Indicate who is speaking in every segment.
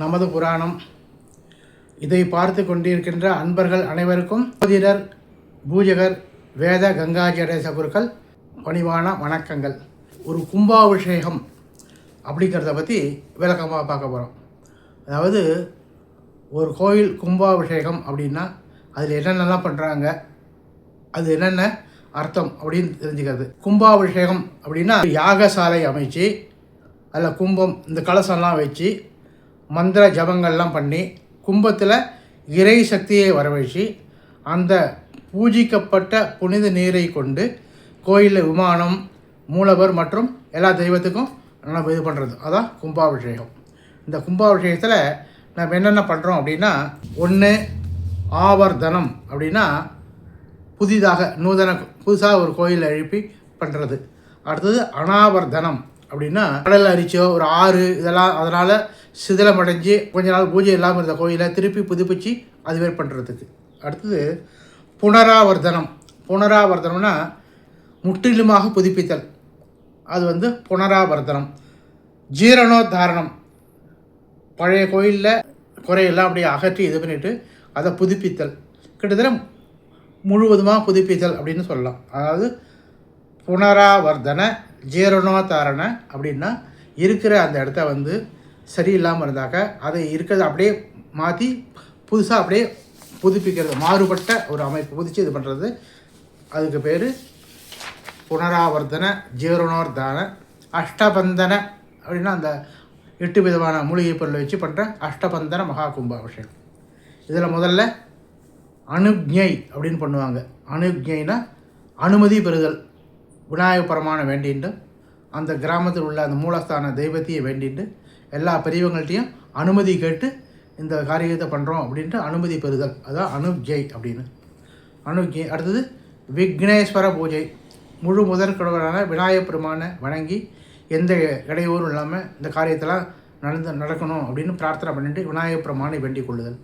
Speaker 1: நமது புராணம். இதை பார்த்து கொண்டிருக்கின்ற அன்பர்கள் அனைவருக்கும் ஜோதிடர் பூஜகர் வேத கங்காஜடேச குருக்கள் பணிவான வணக்கங்கள். ஒரு கும்பாபிஷேகம் அப்படிங்கிறத பற்றி விளக்கமாக பார்க்க போகிறோம் அதாவது ஒரு கோயில் கும்பாபிஷேகம் அப்படின்னா அதில் என்னென்னலாம் பண்ணுறாங்க அது என்னென்ன அர்த்தம் அப்படின்னு தெரிஞ்சுக்கிறது. கும்பாபிஷேகம் அப்படின்னா யாகசாலை அமைச்சு அதில் கும்பம் இந்த கலசம்லாம் வச்சு மந்திர ஜபங்கள்லாம் பண்ணி கும்பத்தில் இறை சக்தியை வரவழைச்சி அந்த பூஜிக்கப்பட்ட புனித நீரை கொண்டு கோயிலில் விமானம் மூலவர் மற்றும் எல்லா தெய்வத்துக்கும் நம்ம இது பண்ணுறது அதான் கும்பாபிஷேகம். இந்த கும்பாபிஷேகத்தில் நம்ம என்னென்ன பண்ணுறோம் அப்படின்னா ஒன்று ஆவர்தனம் அப்படின்னா புதிதாக நூதன புதுசாக ஒரு கோயில் எழுப்பி பண்ணுறது அடுத்தது அனாவர்தனம் அப்படின்னா கடல் அரிச்சோ ஒரு ஆறு இதெல்லாம் அதனால் சிதிலமடைஞ்சு கொஞ்ச நாள் பூஜை இல்லாமல் இருந்த கோயிலை திருப்பி புதுப்பிச்சு அதுவே பண்ணுறதுக்கு. அடுத்தது புனராவர்த்தனம். புனராவர்த்தனம்னா முற்றிலுமாக புதுப்பித்தல். அது வந்து புனராவர்த்தனம். ஜீரணோத்தாரணம். பழைய கோயிலில் குறையெல்லாம் அப்படியே அகற்றி இது பண்ணிவிட்டு அதை புதுப்பித்தல். கிட்டத்தட்ட முழுவதுமாக புதுப்பித்தல் அப்படின்னு சொல்லலாம். அதாவது புனராவர்த்தன ஜீரணோத்தாரண அப்படின்னா இருக்கிற அந்த இடத்த வந்து சரியில்லாமல் இருந்தாக்க அதை இருக்கிறத அப்படியே மாற்றி புதுசாக அப்படியே புதுப்பிக்கிறது மாறுபட்ட ஒரு அமைப்பு புதிச்சு இது பண்ணுறது அதுக்கு பேர் புனராவர்த்தன ஜீரணோர்தான அஷ்டபந்தன அப்படின்னா அந்த எட்டு விதமான மூலிகை பொருளை வச்சு பண்ணுற அஷ்டபந்தன மகா கும்பாபிஷேகம். இதில் முதல்ல அனுஜை அப்படின்னு பண்ணுவாங்க. அனுஜைனா அனுமதி பெறுதல் விநாயகப் பெருமானை வேண்டிட்டு அந்த கிராமத்தில் உள்ள அந்த மூலஸ்தான தெய்வத்தையை வேண்டிட்டு எல்லா பெரியவங்கள்ட்டையும் அனுமதி கேட்டு இந்த காரியத்தை பண்ணுறோம் அப்படின்ட்டு அனுமதி பெறுதல். அதான் அனுஜை அப்படின்னு. அனுஜை அடுத்தது விக்னேஸ்வர பூஜை. முழு முதற் கடவுளான விநாயகப் பெருமானை வணங்கி எந்த இடையூறும் இல்லாமல் இந்த காரியத்தெல்லாம் நடந்து நடக்கணும் அப்படின்னு பிரார்த்தனை பண்ணிட்டு விநாயகப் பெருமானை வேண்டிக் கொள்ளுதல்.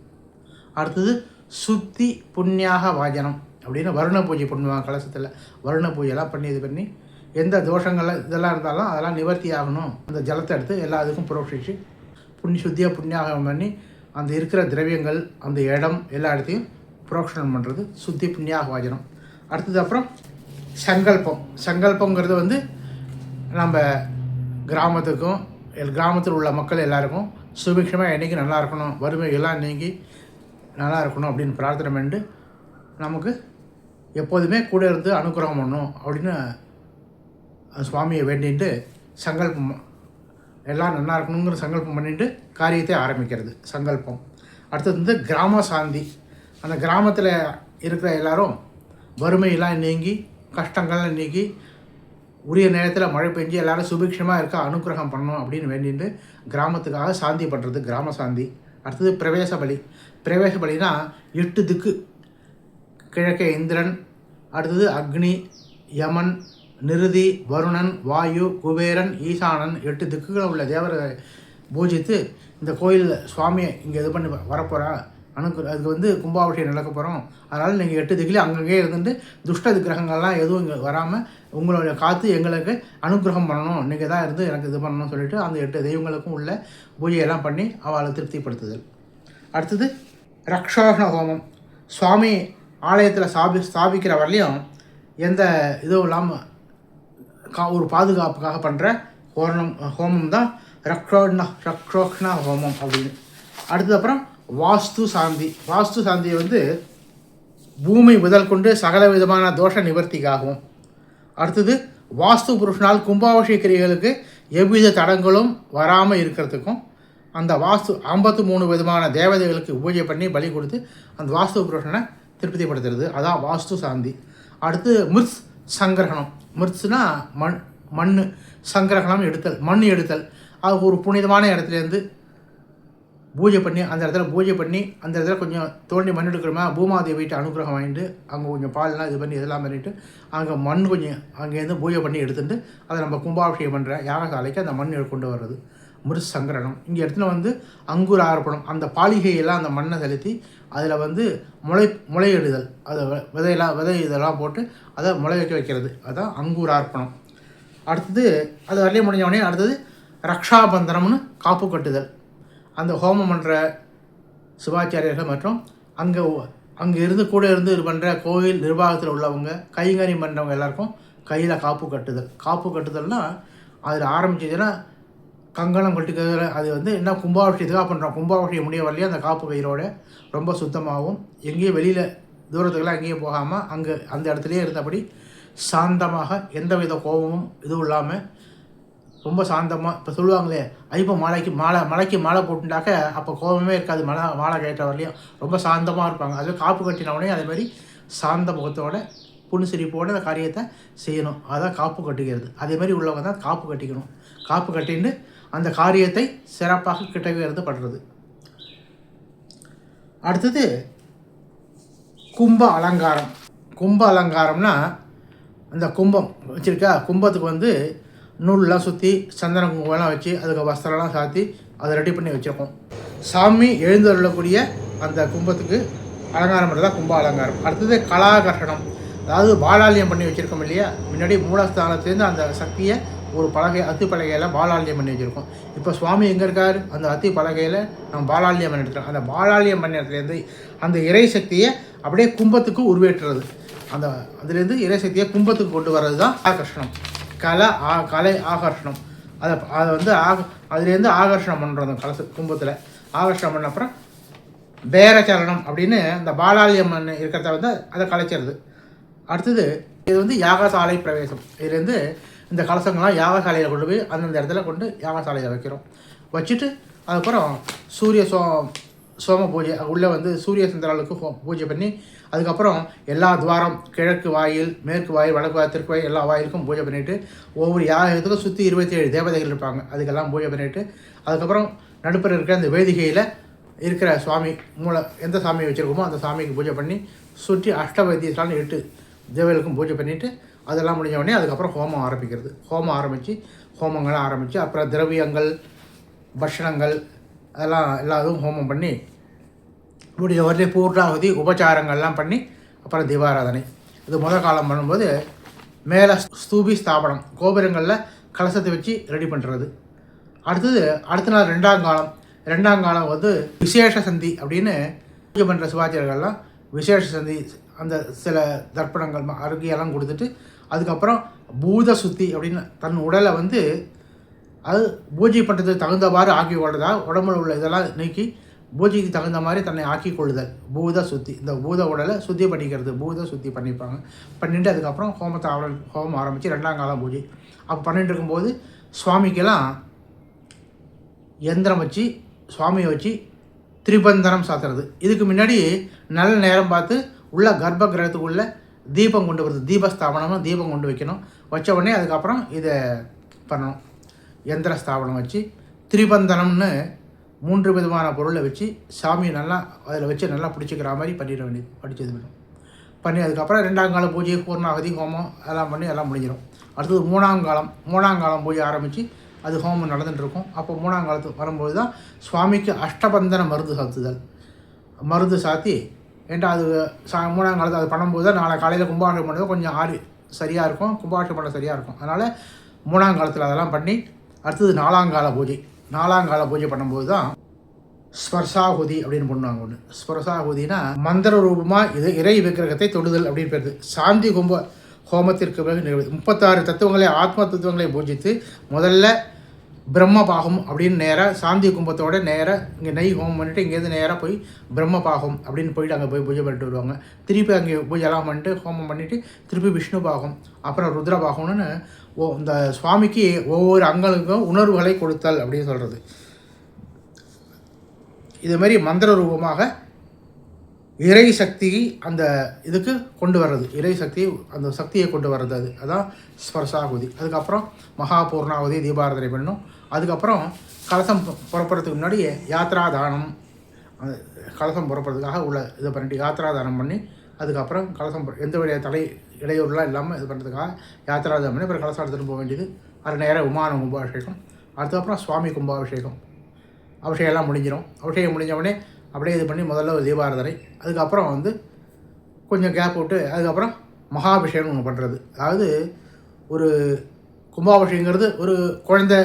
Speaker 1: அடுத்தது சுத்தி புண்ணியாக வாஜனம் அப்படின்னு வருண பூஜை பண்ணுவாங்க கலசத்தில். வருண பூஜையெல்லாம் பண்ணி இது பண்ணி எந்த தோஷங்கள் இதெல்லாம் இருந்தாலும் அதெல்லாம் நிவர்த்தி ஆகணும். அந்த ஜலத்தை எடுத்து எல்லா இதுக்கும் புரோஷிச்சு புண்ணி சுத்தியாக புண்ணியாகம் பண்ணி அந்த இருக்கிற திரவியங்கள் அந்த இடம் எல்லா இடத்தையும் புரோக்ஷனம் பண்ணுறது சுத்தி புண்ணியாக வாஜனம். அடுத்தது அப்புறம் சங்கல்பம். சங்கல்பங்கிறது வந்து நம்ம கிராமத்துக்கும் எல் கிராமத்தில் உள்ள மக்கள் எல்லாருக்கும் சுபிக்ஷமாக என்றைக்கு நல்லா இருக்கணும் வறுமை எல்லாம் நீங்கி நல்லா இருக்கணும் அப்படின்னு பிரார்த்தனை பண்ணிட்டு நமக்கு எப்போதுமே கூட இருந்து அனுகிரகம் பண்ணணும் அப்படின்னு சுவாமியை வேண்டிட்டு சங்கல்பம் எல்லாம் நல்லா இருக்கணுங்கிற சங்கல்பம் பண்ணிட்டு காரியத்தை ஆரம்பிக்கிறது சங்கல்பம். அடுத்தது வந்து கிராம சாந்தி அந்த கிராமத்தில் இருக்கிற எல்லாரும் வறுமையெல்லாம் நீங்கி கஷ்டங்கள்லாம் நீங்கி உரிய நேரத்தில் மழை பெஞ்சு எல்லோரும் சுபிக்ஷமாக இருக்க அனுகிரகம் பண்ணணும் அப்படின்னு வேண்டிட்டு கிராமத்துக்காக சாந்தி பண்ணுறது கிராம சாந்தி அடுத்தது பிரவேச பலி. பிரவேச பலினா எட்டு திக்கு. கிழக்கே இந்திரன் அடுத்தது அக்னி யமன் நிருதி வருணன் வாயு குபேரன் ஈசானன் எட்டு திக்குகளும் உள்ள தேவரை பூஜித்து இந்த கோயிலில் சுவாமியை இங்கே இது பண்ணி வரப்போகிறா அணுக்கு அதுக்கு வந்து கும்பாபிஷேகம் நடக்க போகிறோம் அதனால் நீங்கள் எட்டு திக்கிலையும் அங்கங்கே இருந்துட்டு துஷ்ட கிரகங்கள்லாம் எதுவும் இங்கே வராமல் உங்களுடைய காற்று எங்களுக்கு அனுகிரகம் பண்ணணும். நீங்கள் தான் இருந்து எனக்கு இது பண்ணணும்னு சொல்லிட்டு அந்த எட்டு தெய்வங்களுக்கும் உள்ள பூஜையெல்லாம் பண்ணி அவளை திருப்திப்படுத்துதல். அடுத்தது ரக்ஷோஷண ஹோமம். சுவாமி ஆலயத்தில் ஸ்தாபி ஸ்தாபிக்கிற வரலையும் எந்த இதுவும் இல்லாமல் கா ஒரு பாதுகாப்புக்காக பண்ணுற ஹோமம் ஹோமம் தான் ரக்ஷோண ரக்ரோக்னா ஹோமம் அப்படின்னு. அடுத்தது அப்புறம் வாஸ்து சாந்தி. வாஸ்து சாந்தியை வந்து பூமி முதல் கொண்டு சகல விதமான தோஷ நிவர்த்திக்காகவும். அடுத்தது வாஸ்து புருஷனால் கும்பாபிஷேகிரிகளுக்கு எவ்வித தடங்களும் வராமல் இருக்கிறதுக்கும் அந்த வாஸ்து ஐம்பத்து மூணு விதமான தேவதைகளுக்கு பூஜை பண்ணி பலி கொடுத்து அந்த வாஸ்து புருஷனை திருப்திப்படுத்துறது. அதான் வாஸ்து சாந்தி. அடுத்து மிர்ஸ் சங்கிரகணம். மிர்ஸ்னா மண் மண் சங்கிரகணம் எடுத்தல் மண் எடுத்தல். அது ஒரு புனிதமான இடத்துலேருந்து பூஜை பண்ணி அந்த இடத்துல பூஜை பண்ணி அந்த இடத்துல கொஞ்சம் தோண்டி மண் எடுக்கிறோமா பூமாதேவிட்டு அனுகிரகம் வாங்கிட்டு அங்கே கொஞ்சம் பால்லாம் இது பண்ணி இதெல்லாம் பண்ணிவிட்டு அங்கே மண் கொஞ்சம் அங்கேருந்து பூஜை பண்ணி எடுத்துட்டு அதை நம்ம கும்பாபிஷேகம் பண்ணுற யாகசாலைக்கு அந்த மண் கொண்டு வர்றது. மிருசங்கரணம். இங்கே இடத்துல வந்து அங்குர ஆர்ப்பணம் அந்த பாலிகையெல்லாம் அந்த மண்ணை செலுத்தி அதில் வந்து முளை முளையிடுதல் அதை விதையெல்லாம் விதை இதெல்லாம் போட்டு அதை முளை வைக்க வைக்கிறது. அதான் அங்கூரார்ப்பணம் அடுத்தது அது வரலையே முடிஞ்சவொடனே அடுத்தது ரக்ஷாபந்தனம்னு காப்பு கட்டுதல். அந்த ஹோமம் பண்ணுற சிவாச்சாரியர்கள் மற்றும் அங்கே அங்கே இருந்து கூட இருந்து இது பண்ணுற கோயில் நிர்வாகத்தில் உள்ளவங்க கைங்கறி பண்ணுறவங்க எல்லாருக்கும் கையில் காப்பு கட்டுதல். காப்பு கட்டுதல்னால் அதில் ஆரம்பிச்சதுன்னா கங்கணம் கட்டிக்கிறதுல அது வந்து என்ன கும்பாபிஷேகத்துக்காக பண்ணுறோம். கும்பாபிஷேகம் முடிய வரலையே அந்த காப்பு கயிறோட ரொம்ப சுத்தமாகவும் எங்கேயும் வெளியில் தூரத்துக்கெல்லாம் எங்கேயும் போகாமல் அங்கே அந்த இடத்துலையே இருந்தபடி சாந்தமாக எந்தவித கோபமும் இதுவும் இல்லாமல் ரொம்ப சாந்தமாக இப்போ சொல்லுவாங்களே ஐப்போ மலைக்கு மாலை மலைக்கு மாலை போட்டுட்டாக்க அப்போ கோபமே இருக்காது. மலை மாலை கேட்ட வரலையும் ரொம்ப சாந்தமாக இருப்பாங்க. அது காப்பு கட்டினவுடனே அதேமாதிரி சாந்த முகத்தோட புன்சிரிப்போடு அந்த காரியத்தை செய்யணும். அதான் காப்பு கட்டிக்கிறது அதேமாதிரி உள்ளவங்க தான் காப்பு கட்டிக்கணும். காப்பு கட்டின்னு அந்த காரியத்தை சிறப்பாக கிட்டவேறது பண்ணுறது அடுத்தது கும்ப அலங்காரம். கும்ப அலங்காரம்னா அந்த கும்பம் வச்சுருக்கா கும்பத்துக்கு வந்து நூல்லாம் சுற்றி சந்தன குங்குமம்லாம் வச்சு அதுக்கு வஸ்திரம்லாம் சாத்தி அதை ரெடி பண்ணி வச்சுருக்கோம். சாமி எழுந்தருளக்கூடிய அந்த கும்பத்துக்கு அலங்காரம் பண்ணுறதா கும்ப அலங்காரம். அடுத்தது கலாகர்ஷணம். அதாவது பாலாலயம் பண்ணி வச்சுருக்கோம் இல்லையா? முன்னாடி மூலஸ்தானத்துலேருந்து அந்த சக்தியை ஒரு பலகை அத்தி பலகையில் பாலாலயம் பண்ணி வச்சுருக்கோம். இப்போ சுவாமி எங்கே இருக்கார்? அந்த அத்தி பலகையில் நம்ம பாலாலயம் பண்ணி எடுத்துகிறோம் அந்த பாலாலயம் பண்ண இடத்துலேருந்து அந்த இறை சக்தியை அப்படியே கும்பத்துக்கு உருவேற்றுறது. அந்த அதுலேருந்து இறை சக்தியை கும்பத்துக்கு கொண்டு வர்றது தான் ஆகர்ஷணம். கலை ஆ கலை ஆகர்ஷணம். அதை அதை வந்து ஆக அதுலேருந்து ஆகர்ஷணம் பண்ணுறோம் கலச கும்பத்தில். ஆகர்ஷணம் பண்ண அப்புறம் பேரச்சரணம் அப்படின்னு அந்த பாலாலயம் இருக்கிறத வந்து அதை கலைச்சிருது. அடுத்தது இது வந்து யாகசாலை பிரவேசம். இதுலேருந்து இந்த கலசங்கள்லாம் யாகசாலையில் கொண்டு போய் அந்தந்த இடத்துல கொண்டு யாகசாலையில் வைக்கிறோம். வச்சுட்டு அதுக்கப்புறம் சூரிய சோ சோம பூஜை உள்ளே வந்து சூரிய சந்திராளுக்கு ஹோ பூஜை பண்ணி அதுக்கப்புறம் எல்லா துவாரம் கிழக்கு வாயில் மேற்கு வாயில் வடக்கு வாயில் தெற்கு வாயில் எல்லா வாயிலுக்கும் பூஜை பண்ணிவிட்டு ஒவ்வொரு யாகத்துக்கும் சுற்றி இருபத்தி ஏழு தேவதைகள் இருப்பாங்க. அதுக்கெல்லாம் பூஜை பண்ணிவிட்டு அதுக்கப்புறம் நடுப்புற இருக்கிற அந்த வேதிகையில் இருக்கிற சுவாமி மூளை எந்த சாமியை வச்சுருக்கோமோ அந்த சாமிக்கு பூஜை பண்ணி சுற்றி அஷ்டவைத்தியத்தாலும் எட்டு தேவர்களுக்கும் பூஜை பண்ணிவிட்டு அதெல்லாம் முடிஞ்ச உடனே அதுக்கப்புறம் ஹோமம் ஆரம்பிக்கிறது. ஹோமம் ஆரம்பித்து ஹோமங்களை ஆரம்பித்து அப்புறம் திரவியங்கள் பட்சணங்கள் அதெல்லாம் எல்லாத்தையும் ஹோமம் பண்ணி முடிஞ்ச வரலே பூர்ணாவதி உபச்சாரங்கள்லாம் பண்ணி அப்புறம் தீபாராதனை. இது முதல் காலம் பண்ணும்போது மேலே ஸ்தூபி ஸ்தாபனம் கோபுரங்களில் கலசத்தை வச்சு ரெடி பண்ணுறது அடுத்தது அடுத்த நாள் ரெண்டாம் காலம். ரெண்டாம் காலம் வந்து விசேஷ சந்தி அப்படின்னு பூஜை பண்ணுற சிவாச்சாரியர்கள்லாம் விசேஷ சந்தி அந்த சில தர்ப்பணங்கள் ம- கொடுத்துட்டு அதுக்கப்புறம் பூத சுத்தி அப்படின்னு தன் உடலை வந்து அது பூஜை பண்ணுறதுக்கு தகுந்தவாறு ஆக்கி கொள்றதா உடம்புல உள்ள இதெல்லாம் நீக்கி பூஜைக்கு தகுந்த மாதிரி தன்னை ஆக்கி கொள்ளுதல். பூத சுத்தி இந்த பூத உடலை சுத்தி பண்ணிக்கிறது பூத சுத்தி பண்ணிப்பாங்க. பண்ணிட்டு அதுக்கப்புறம் ஹோமத்தை ஆர- ஹோமம் ஆரம்பித்து ரெண்டாம் காலம் பூஜை. அப்போ பண்ணிட்டு இருக்கும்போது சுவாமிக்கெல்லாம் எந்திரம் வச்சு சுவாமியை வச்சு திரிபந்தனம் சாத்துறது. இதுக்கு முன்னாடி நல்ல நேரம் பார்த்து உள்ள கர்ப்ப கிரகத்துக்குள்ள தீபம் கொண்டு வருது. தீபஸ்தாபனம்னு தீபம் கொண்டு வைக்கணும். வச்ச உடனே அதுக்கப்புறம் இதை பண்ணணும். எந்திர ஸ்தாபனம் வச்சு திரிபந்தனம்னு மூன்று விதமான பொருளை வச்சு சாமியை நல்லா அதில் வச்சு நல்லா பிடிச்சிக்கிற மாதிரி பண்ணிட வேண்டியது படித்தது வேணும். பண்ணி அதுக்கப்புறம் ரெண்டாம் கால பூஜை பூர்ணாகதி ஹோமம் எல்லாம் பண்ணி எல்லாம் முடிஞ்சிடும். அடுத்தது மூணாம் காலம் மூணாம் காலம் பூஜை ஆரம்பித்து அது ஹோமம் நடந்துட்டுருக்கும் அப்போ மூணாம் காலத்துக்கு வரும்போது தான் சுவாமிக்கு அஷ்டபந்தன மருந்து சாத்துதல். மருந்து சாத்தி ஏன்டா அது சா மூணாம் காலத்தில் அது பண்ணும்போது தான் நாளை காலையில் கும்பாபிஷேகம் பண்ணுறது கொஞ்சம் ஆறு சரியாக இருக்கும் கும்பாபிஷேகம் பண்ண சரியாக இருக்கும். அதனால் மூணாம் காலத்தில் அதெல்லாம் பண்ணி அடுத்தது நாலாங்கால பூஜை. நாலாங்கால பூஜை பண்ணும்போது தான் ஸ்பர்சாகுதி அப்படின்னு பண்ணுவாங்க ஒன்று ஸ்பர்சாகுதினா மந்திர ரூபமாக இது இறை விக்கிரகத்தை தொடுதல் அப்படின்னு பேருது சாந்தி கும்ப ஹோமத்திற்கு பிறகு நிகழ்வு. முப்பத்தாறு தத்துவங்களை ஆத்ம தத்துவங்களை பூஜித்து முதல்ல பிரம்மபாகம் அப்படின்னு நேராக சாந்தி கும்பத்தோட நேராக இங்கே நெய் ஹோமம் பண்ணிட்டு இங்கேருந்து நேராக போய் பிரம்ம பாகம் அப்படின்னு போயிட்டு அங்கே போய் பூஜை பண்ணிட்டு வருவாங்க. திருப்பி அங்கே பூஜைலாம் பண்ணிட்டு ஹோமம் பண்ணிவிட்டு திருப்பி விஷ்ணு பாகம் அப்புறம் ருத்ரபாகம்னு ஓ இந்த சுவாமிக்கு ஒவ்வொரு அங்களுக்கும் உணர்வுகளை கொடுத்தல் அப்படின்னு சொல்கிறது இது மாதிரி மந்திர ரூபமாக இறை சக்தி அந்த இதுக்கு கொண்டு வர்றது. இறை சக்தி அந்த சக்தியை கொண்டு வர்றது அது. அதான் ஸ்பர்சாகுதி. அதுக்கப்புறம் மகாபூர்ணாவதி தீபாரதனை பண்ணும். அதுக்கப்புறம் கலசம் புறப்படுறதுக்கு முன்னாடி யாத்ரா தானம் கலசம் புறப்படுறதுக்காக உள்ள இதை பண்ணிட்டு யாத்ரா தானம் பண்ணி அதுக்கப்புறம் கலசம் எந்த வழியாக தலை இடையூறுலாம் இல்லாமல் இது பண்ணுறதுக்காக யாத்ரா தானம் பண்ணி அப்புறம் கலசம் எடுத்துகிட்டு போக வேண்டியது அரை நேரம் விமான கும்பாபிஷேகம். அதுக்கப்புறம் சுவாமி கும்பாபிஷேகம். அபிஷேகம்லாம் முடிஞ்சிடும் அபிஷேகம் முடிஞ்ச உடனே அப்படியே இது பண்ணி முதல்ல ஒரு தீபாராதனை அதுக்கப்புறம் வந்து கொஞ்சம் கேப் விட்டு அதுக்கப்புறம் மகாபிஷேகம் ஒன்று பண்ணுறது அதாவது ஒரு கும்பாபிஷேகங்கிறது ஒரு குழந்தை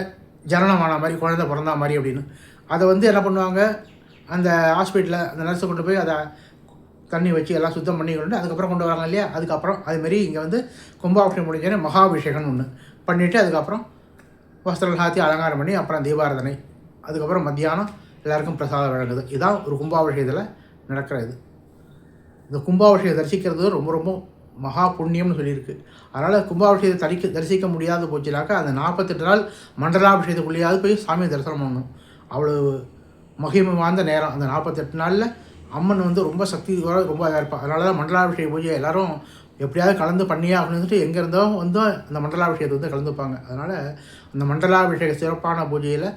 Speaker 1: ஜனனமான மாதிரி குழந்தை பிறந்தா மாதிரி அப்படின்னு. அதை வந்து என்ன பண்ணுவாங்க? அந்த ஹாஸ்பிட்டலில் அந்த நர்ஸை கொண்டு போய் அதை தண்ணி வச்சு எல்லாம் சுத்தம் பண்ணி கொண்டு அதுக்கப்புறம் கொண்டு வராங்க இல்லையா? அதுக்கப்புறம் அதுமாரி இங்கே வந்து கும்பாபிஷேகம் முடிஞ்சோடனே மகாபிஷேகம்னு ஒன்று பண்ணிவிட்டு அதுக்கப்புறம் வஸ்திரம் சாத்தி அலங்காரம் பண்ணி அப்புறம் தீபாரதனை. அதுக்கப்புறம் மத்தியானம் எல்லாருக்கும் பிரசாதம் வழங்குது. இதுதான் ஒரு கும்பாபிஷேகத்தில் நடக்கிற இது. இந்த கும்பாபிஷேகம் தரிசிக்கிறது ரொம்ப ரொம்ப மகா புண்ணியம்னு சொல்லியிருக்கு. அதனால் கும்பாபிஷேகத்தை தரிக்க தரிசிக்க முடியாது போச்சுனாக்கா அந்த நாற்பத்தெட்டு நாள் மண்டலாபிஷேகத்துக்குள்ளேயாவது போய் சாமியை தரிசனம் பண்ணணும். அவ்வளோ மகிமை வாய்ந்த நேரம். அந்த நாற்பத்தெட்டு நாளில் அம்மன் வந்து ரொம்ப சக்தி ரொம்ப இதாக இருப்பாள் அதனால தான் மண்டலாபிஷேக பூஜை எல்லாரும் எப்படியாவது கலந்து பண்ணியே அப்படின்னு சொல்லிட்டு எங்கே இருந்தோ வந்து அந்த மண்டலாபிஷேகத்தை வந்து கலந்துப்பாங்க. அதனால் அந்த மண்டலாபிஷேக சிறப்பான பூஜையில்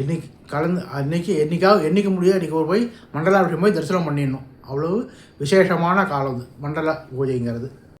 Speaker 1: என்னைக்கு கலந்து அன்னைக்கு என்னைக்காவது என்றைக்கு முடியாது அன்றைக்கி போய் மண்டலாபிஷேகம் போய் தரிசனம் பண்ணிடணும். அவ்வளவு விசேஷமான காலம் அது மண்டல பூஜைங்கிறது.